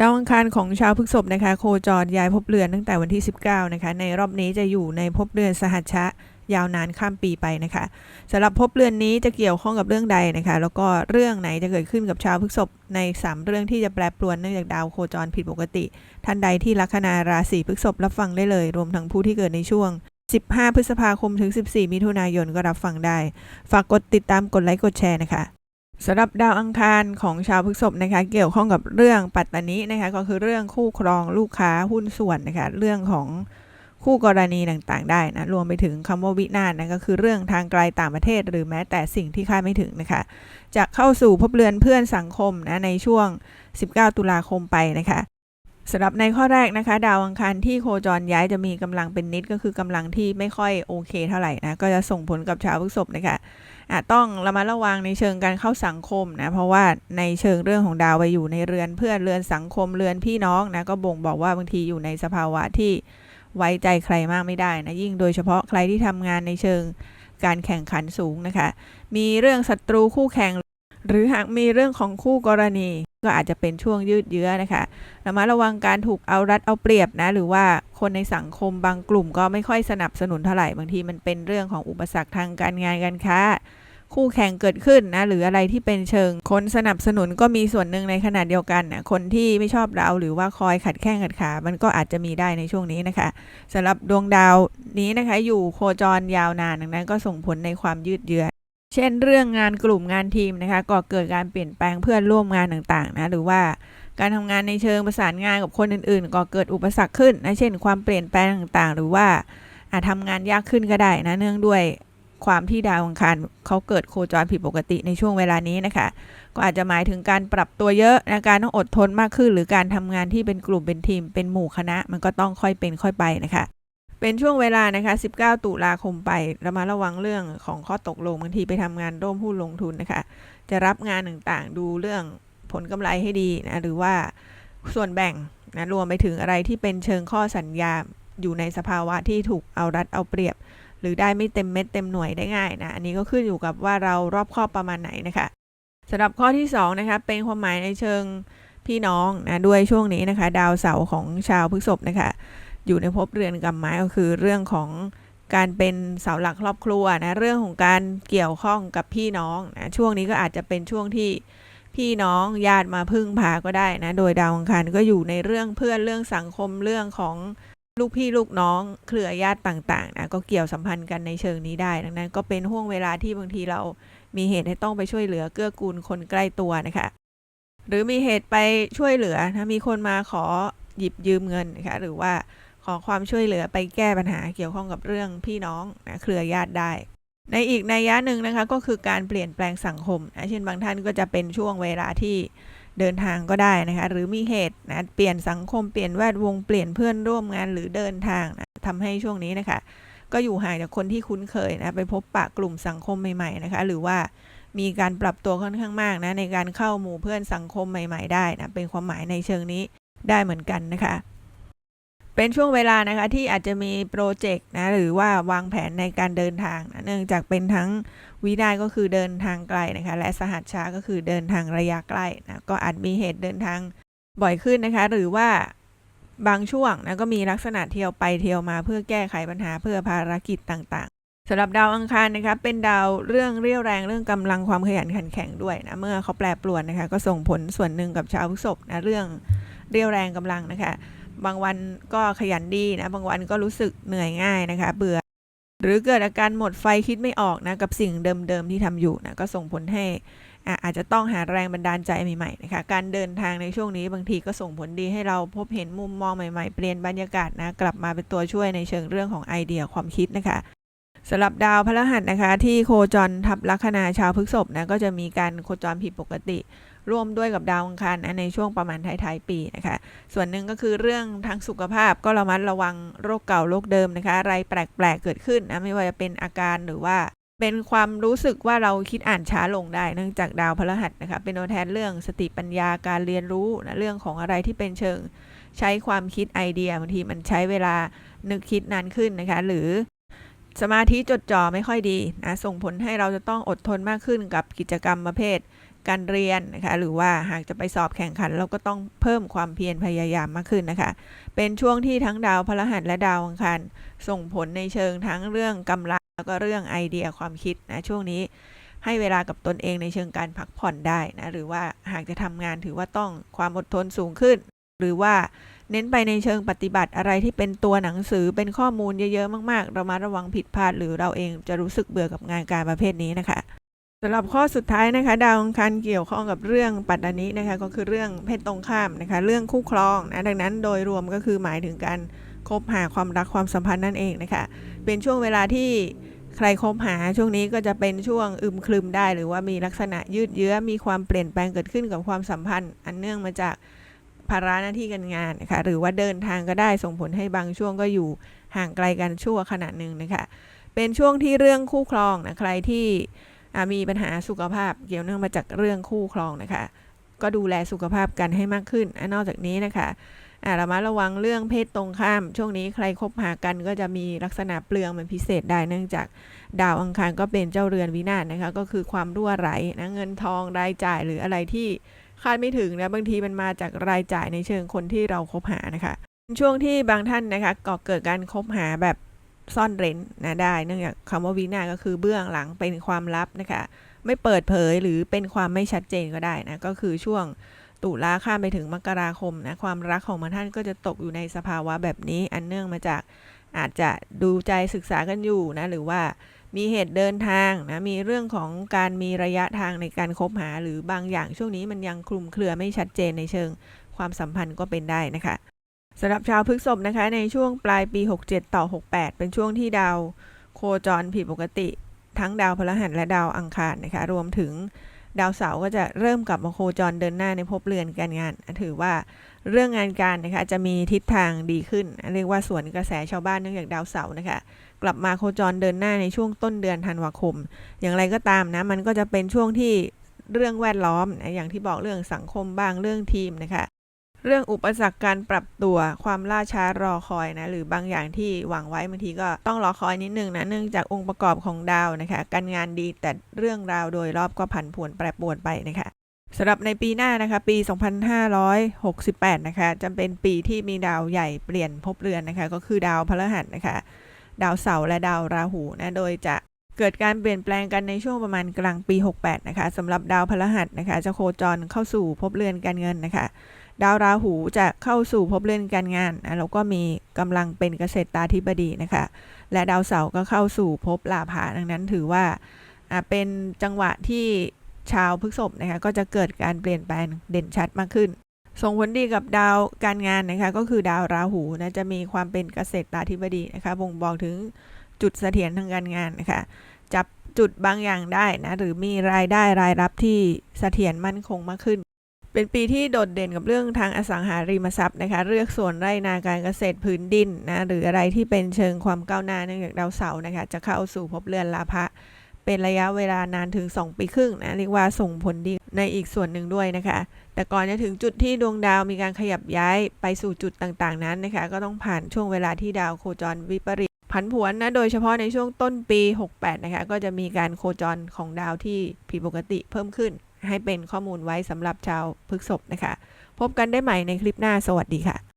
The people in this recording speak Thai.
ดาวอังคารของชาวพฤษภนะคะโคจรย้ายภพเรือนตั้งแต่วันที่ 19นะคะในรอบนี้จะอยู่ในภพเรือนสหัชชะยาวนานข้ามปีไปนะคะสำหรับภพเรือนนี้จะเกี่ยวข้องกับเรื่องใดนะคะ แล้วก็เรื่องไหนจะเกิดขึ้นกับชาวพฤษภใน 3 เรื่องที่จะแปรปรวนเนื่องจากดาวโคจรผิดปกติ ท่านใดที่ลัคนาราศีพฤษภรับฟังได้เลย รวมทั้งผู้ที่เกิดในช่วง 15 พฤษภาคมถึง 14 มิถุนายนก็รับฟังได้ ฝากกดติดตามกดไลค์กดแชร์นะคะ สำหรับดาวอังคารของชาวพฤษภนะคะเกี่ยวข้องกับเรื่องปัตตานินะคะก็คือเรื่องคู่ครองลูกค้าหุ้นส่วนนะคะเรื่องของคู่กรณีต่างๆ ได้นะรวมไปถึงคำว่าวินาศนะก็คือเรื่องทางไกลต่างประเทศ หรือแม้แต่สิ่งที่คาดไม่ถึงนะคะจะเข้าสู่ภพเรือนเพื่อนสังคมนะในช่วง 19 ตุลาคมไปนะคะ สำหรับในข้อแรกนะคะ ดาวอังคารที่โคจรย้ายจะมีกำลังเป็นนิดก็คือกำลังที่ไม่ค่อยโอเคเท่าไหร่นะก็จะส่งผลกับชาวพฤษภนะคะอาจต้องระมัดระวังในเชิงการเข้าสังคมนะเพราะว่าในเชิงเรื่องของดาวไปอยู่ในเรือนเพื่อนเรือนสังคมเรือนพี่น้องนะก็บ่งบอกว่าบางทีอยู่ในสภาวะที่ไว้ใจใครมากไม่ได้นะยิ่งโดยเฉพาะใครที่ทำงานในเชิงการแข่งขันสูงนะคะ มีเรื่องศัตรูคู่แข่ง หรือหากมีเรื่องของคู่กรณี ก็อาจจะเป็นช่วงยืดเยื้อนะคะระมัดระวังการถูกเอารัดเอาเปรียบนะ หรือว่าคนในสังคมบางกลุ่มก็ไม่ค่อยสนับสนุนเท่าไหร่ บางทีมันเป็นเรื่องของอุปสรรคทางการงานการค้า คู่แข่งเกิดขึ้นนะ หรืออะไรที่เป็นเชิง คนสนับสนุนก็มีส่วนหนึ่งในขณะเดียวกันนะคนที่ไม่ชอบเราหรือว่าคอยขัดแข้งขัดขา มันก็อาจจะมีได้ในช่วงนี้นะคะสำหรับดวงดาวนี้นะคะ อยู่โคจรยาวนานดังนั้นก็ส่งผลในความยืดเยื้อ เช่นเรื่องงานกลุ่มงานทีมนะคะก็เกิดการเปลี่ยนแปลงเพื่อนร่วมงานต่างๆนะหรือว่าการทำงานในเชิงประสานงานกับคนอื่นๆก็เกิดอุปสรรคขึ้นนะเช่น ความเปลี่ยนแปลงต่างๆ หรือว่าอาจทำงานยากขึ้นก็ได้นะเนื่องด้วยความที่ดาวอังคารเขาเกิดโคจรผิดปกติในช่วงเวลานี้นะคะ ก็อาจจะหมายถึงการปรับตัวเยอะนะการต้องอดทนมากขึ้น หรือการทำงานที่เป็นกลุ่มเป็นทีม เป็นหมู่คณะ มันก็ต้องค่อยเป็นค่อยไปนะคะ เป็นช่วงเวลานะคะ 19 ตุลาคมไประมัดระวังเรื่องของข้อตกลงบางทีไปทำงานร่วมหุ้นลงทุนนะคะ จะรับงานต่างๆ ดูเรื่องผลกำไรให้ดีนะหรือว่าส่วนแบ่งนะรวมไปถึงอะไรที่เป็นเชิงข้อสัญญาอยู่ในสภาวะที่ถูกเอารัดเอาเปรียบ หรือได้ไม่เต็มเม็ดเต็มหน่วยได้ง่ายนะ อันนี้ก็ขึ้นอยู่กับว่าเรารอบครอบประมาณไหนนะคะสำหรับข้อที่2นะคะเป็นความหมายในเชิงพี่น้องนะด้วยช่วงนี้นะคะ ดาวเสาร์ของชาวพฤษภนะคะ อยู่ในภพเรือนกรรมไม้ก็คือเรื่องของการเป็นเสาหลักครอบครัวนะเรื่องของการเกี่ยวข้องกับพี่น้องนะช่วงนี้ก็อาจจะเป็นช่วงที่พี่น้องญาติมาพึ่งพาก็ได้นะโดยดาวอังคารก็อยู่ในเรื่องเพื่อนเรื่องสังคมเรื่องของลูกพี่ลูกน้องเครือญาติต่างๆนะก็เกี่ยวสัมพันธ์กันในเชิงนี้ได้ ดังนั้นก็เป็นห่วงเวลาที่บางทีเรามีเหตุให้ต้องไปช่วยเหลือเกื้อกูลคนใกล้ตัวนะคะหรือมีเหตุไปช่วยเหลือนะมีคนมาขอหยิบยืมเงินนะคะหรือว่า ขอความช่วยเหลือไปแก้ปัญหาเกี่ยวข้องกับเรื่องพี่น้องนะเครือญาติได้ ในอีกในยยะหนึ่งนะคะก็คือการเปลี่ยนแปลงสังคมนะเช่นบางท่านก็จะเป็นช่วงเวลาที่เดินทางก็ได้นะคะหรือมีเหตุนะเปลี่ยนสังคมเปลี่ยนแวดวงเปลี่ยนเพื่อนร่วมงานหรือเดินทางนะทำให้ช่วงนี้นะคะก็อยู่ห่างจากคนที่คุ้นเคยนะไปพบปะกลุ่มสังคมใหม่ๆนะคะหรือว่ามีการปรับตัวค่อนข้างมากนะในการเข้าหมู่เพื่อนสังคมใหม่ ๆ ได้นะเป็นความหมายในเชิงนี้ได้เหมือนกันนะคะ เป็นช่วงเวลานะคะที่อาจจะมีโปรเจกต์นะหรือว่าวางแผนในการเดินทางนะเนื่องจากเป็นทั้งวินาก็คือเดินทางไกลนะคะและสหัสช้าก็คือเดินทางระยะใกล้นะก็อาจมีเหตุเดินทางบ่อยขึ้นนะคะ หรือว่าบางช่วงนะก็มีลักษณะเที่ยวไปเที่ยวมาเพื่อแก้ไขปัญหาเพื่อภารกิจต่างๆสำหรับดาวอังคารนะคะเป็นดาวเรื่องเรี่ยวแรงเรื่องกำลังความขยันขันแข็งด้วยนะเมื่อเขาแปรปรวนนะคะก็ส่งผลส่วนหนึ่งกับชาวพฤษภนะเรื่องเรี่ยวแรงกำลังนะคะ บางวันก็ขยันดีนะ บางวันก็รู้สึกเหนื่อยง่ายนะคะ เบื่อ หรือเกิดอาการหมดไฟคิดไม่ออกนะ กับสิ่งเดิมๆที่ทำอยู่นะ ก็ส่งผลให้อาจจะต้องหาแรงบันดาลใจใหม่ๆนะคะ การเดินทางในช่วงนี้บางทีก็ส่งผลดีให้เราพบเห็นมุมมองใหม่ๆ เปลี่ยนบรรยากาศนะ กลับมาเป็นตัวช่วยในเชิงเรื่องของไอเดียความคิดนะคะ สำหรับดาวพฤหัสนะคะ ที่โคจรทับลัคนาชาวพฤษภนะก็จะมีการโคจรผิดปกติ ร่วมด้วยกับดาวอังคารนะในช่วงประมาณท้ายๆปีนะคะ ส่วนหนึ่งก็คือเรื่องทางสุขภาพก็ระมัดระวังโรคเก่าโรคเดิมนะคะ อะไรแปลกๆเกิดขึ้นนะไม่ว่าจะเป็นอาการหรือว่าเป็นความรู้สึกว่าเราคิดอ่านช้าลงได้เนื่องจากดาวพฤหัสนะคะเป็นตัวแทนเรื่องสติปัญญาการเรียนรู้นะเรื่องของอะไรที่เป็นเชิง ใช้ความคิดไอเดียบางทีมันใช้เวลานึกคิดนานขึ้นนะคะ หรือ สมาธิจดจ่อไม่ค่อยดีนะส่งผลให้เราจะต้องอดทนมากขึ้นกับกิจกรรมประเภท การเรียนนะคะหรือว่าหากจะไปสอบแข่งขัน เราก็ต้องเพิ่มความเพียรพยายามมากขึ้นนะคะ เป็นช่วงที่ทั้งดาวพฤหัสและดาวอังคารส่งผลในเชิงทั้งเรื่องกำลังแล้วก็เรื่องไอเดียความคิดนะช่วงนี้ให้เวลากับตนเองในเชิงการพักผ่อนได้นะหรือว่าหากจะทำงานถือว่าต้องความอดทนสูงขึ้น หรือว่าเน้นไปในเชิงปฏิบัติอะไรที่เป็นตัวหนังสือเป็นข้อมูลเยอะๆมากๆ เรามาระวังผิดพลาด หรือเราเองจะรู้สึกเบื่อกับงานการประเภทนี้นะคะสำหรับข้อสุดท้ายนะคะ ดาวอังคารเกี่ยวข้องกับเรื่องปัตตานินะคะ ก็คือเรื่องเพศตรงข้ามนะคะ เรื่องคู่ครองนะดังนั้นโดยรวมก็คือหมายถึงการคบหาความรักความสัมพันธ์นั่นเองนะคะ เป็นช่วงเวลาที่ใครคบหาช่วงนี้ก็จะเป็นช่วงอึมครึมได้ หรือว่ามีลักษณะยืดเยื้อมีความเปลี่ยนแปลงเกิดขึ้นกับความสัมพันธ์ อันเนื่องมาจาก ภาระหน้าที่การงานนะคะหรือว่าเดินทางก็ได้ส่งผลให้บางช่วงก็อยู่ห่างไกลกันชั่วขณะหนึ่งนะคะเป็นช่วงที่เรื่องคู่ครองนะใครที่มีปัญหาสุขภาพเกี่ยวเนื่องมาจากเรื่องคู่ครองนะคะ ก็ดูแลสุขภาพกันให้มากขึ้นอนอกจากนี้นะคะอ่าระมัดระวังเรื่องเพศตรงข้าม ช่วงนี้ใครคบหากันก็จะมีลักษณะเปลืองเป็นพิเศษได้เนื่องจากดาวอังคารก็เป็นเจ้าเรือนวินาศนะคะ ก็คือความรั่วไหลนะเงินทองรายจ่ายหรืออะไรที่ คาดไม่ถึงนะบางทีมันมาจากรายจ่ายในเชิงคนที่เราคบหานะคะเป็นช่วงที่บางท่านนะคะก็เกิดการคบหาแบบซ่อนเร้นนะได้ เนื่องจากคำว่าวินาก็คือเบื้องหลังเป็นความลับนะคะ ไม่เปิดเผยหรือเป็นความไม่ชัดเจนก็ได้นะ ก็คือช่วงตุลาข้ามไปถึงมกราคมนะความรักของบางท่านก็จะตกอยู่ในสภาวะแบบนี้ อันเนื่องมาจากอาจจะดูใจศึกษากันอยู่นะ หรือว่า มีเหตุเดินทางนะมีเรื่องของการมีระยะทางในการคบหา หรือบางอย่างช่วงนี้มันยังคลุมเครือไม่ชัดเจนในเชิง ความสัมพันธ์ก็เป็นได้นะคะสำหรับชาวพฤกษภนะคะในช่วงปลายปี 67 ต่อ 68 เป็นช่วงที่ดาวโคจรผิดปกติ ทั้งดาวพฤหัสและดาวอังคารนะคะรวมถึงดาวเสาร์ก็จะเริ่มกลับมาโคจรเดินหน้าในภพเรือนการงาน ถือว่าเรื่องงานการนะคะจะมีทิศทางดีขึ้น เรียกว่าสวนกระแสชาวบ้านเนื่องจากดาวเสาร์นะคะ กลับมาโคจรเดินหน้าในช่วงต้นเดือนธันวาคม อย่างไรก็ตามนะมันก็จะเป็นช่วงที่เรื่องแวดล้อมนะอย่างที่บอกเรื่องสังคมบ้างเรื่องทีมนะคะเรื่องอุปสรรคการปรับตัวความล่าช้ารอคอยนะหรือบางอย่างที่หวังไว้บางทีก็ต้องรอคอยนิดนึงนะเนื่องจากองค์ประกอบของดาวนะคะ การงานดีแต่เรื่องราวโดยรอบก็ผันผวนแปรปรวนไปนะคะสำหรับในปีหน้านะคะ ปี 2568 นะคะจะเป็นปีที่มีดาวใหญ่เปลี่ยนภพเรือนนะคะ ก็คือดาวพฤหัสนะคะ ดาวเสาร์และดาวราหูนะโดยจะเกิดการเปลี่ยนแปลงกันในช่วงประมาณกลางปี 68 นะคะสำหรับดาวพฤหัสนะคะจะโคจรเข้าสู่ภพเรือนการเงินนะคะ ดาวราหูจะเข้าสู่ภพเรือนการงานนะแล้วก็มีกำลังเป็นเกษตรตาธิบดีนะคะ และดาวเสาร์ก็เข้าสู่ภพลาภาดังนั้นถือว่าเป็นจังหวะที่ชาวพฤษภนะคะก็จะเกิดการเปลี่ยนแปลงเด่นชัดมากขึ้น ส่งผลดีกับดาวการงานนะคะก็คือดาวราหูนะจะมีความเป็นเกษตรตาธิบดีนะคะบ่งบอกถึงจุดเสถียรทางการงานนะคะจับจุดบางอย่างได้นะหรือมีรายได้รายรับที่เสถียรมั่นคงมากขึ้น เป็นปีที่โดดเด่นกับเรื่องทางอสังหาริมทรัพย์นะคะเลือกส่วนไร่นาการเกษตรพื้นดินนะหรืออะไรที่เป็นเชิงความก้าวหน้าเนื่องจากดาวเสาร์นะคะจะเข้าสู่ภพเรือนลาภะเป็นระยะเวลานานถึง 2 ปีครึ่งนะเรียกว่าส่งผลดีในอีกส่วนหนึ่งด้วยนะคะ แต่ก่อนจะถึงจุดที่ดวงดาวมีการขยับย้ายไปสู่จุดต่างๆ นั้นนะคะ ก็ต้องผ่านช่วงเวลาที่ดาวโคจรวิปริตผันผวนนะ โดยเฉพาะในช่วงต้นปี 68 นะคะ ก็จะมีการโคจรของดาวที่ผิดปกติเพิ่มขึ้น ให้เป็นข้อมูลไว้สำหรับชาวพฤกษบนะคะ พบกันได้ใหม่ในคลิปหน้า สวัสดีค่ะ